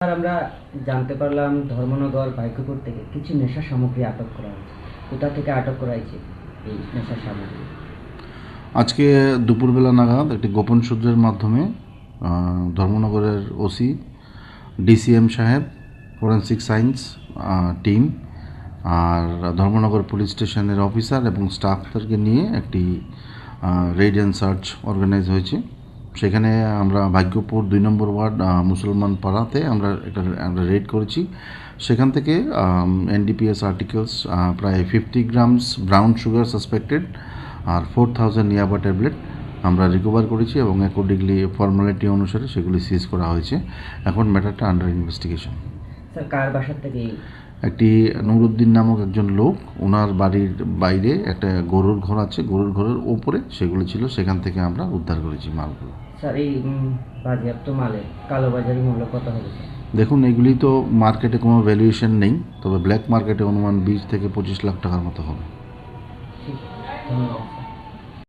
Sir আমরা জানতে পারলাম ধর্মনগর, বাইকপুর থেকে কিছু নেশা সামগ্রী আটক করা হয়েছে। কোথা থেকে আটক করা হয়েছে এই নেশা সামগ্রী? আজকে দুপুরবেলা নাগাদ একটি গোপন সূত্রের মাধ্যমে ধর্মনগরের ওসি, ডিসিএম সাহেব, ফরেন্সিক সায়েন্স টিম আর ধর্মনগর পুলিশ স্টেশনের অফিসার এবং স্টাফদেরকে নিয়ে একটি রেড অ্যান্ড সার্চ অর্গানাইজ হয়েছে। সেখানে আমরা ভাগ্যপুর দুই নম্বর ওয়ার্ড মুসলমান পাড়াতে আমরা একটা রেড করেছি। সেখান থেকে এনডিপিএস আর্টিকেলস প্রায় fifty grams brown sugar suspected আর ফোর থাউজেন্ড ইয়াবা ট্যাবলেট আমরা রিকভার করেছি এবং অ্যাকর্ডিংলি ফর্মালিটি অনুসারে সেগুলি সিজ করা হয়েছে। এখন ম্যাটারটা আন্ডার ইনভেস্টিগেশন স্যার কার বাসার থেকে একটি নুরুদ্দিন নামক একজন লোক ওনার বাড়ির বাইরে একটা গরুর ঘর আছে গরুর ঘরের ওপরে সেগুলো ছিল সেখান থেকে আমরা উদ্ধার করেছি মালগুলো। স্যার এই বাজেয়াপ্ত কালোবাজারি মূল্য কত হবে দেখুন এগুলি তো মার্কেটে কোনো ভ্যালুয়েশন নেই তবে ব্ল্যাক মার্কেটে অনুমান বিশ থেকে পঁচিশ লাখ টাকার মতো হবে। ধন্যবাদ।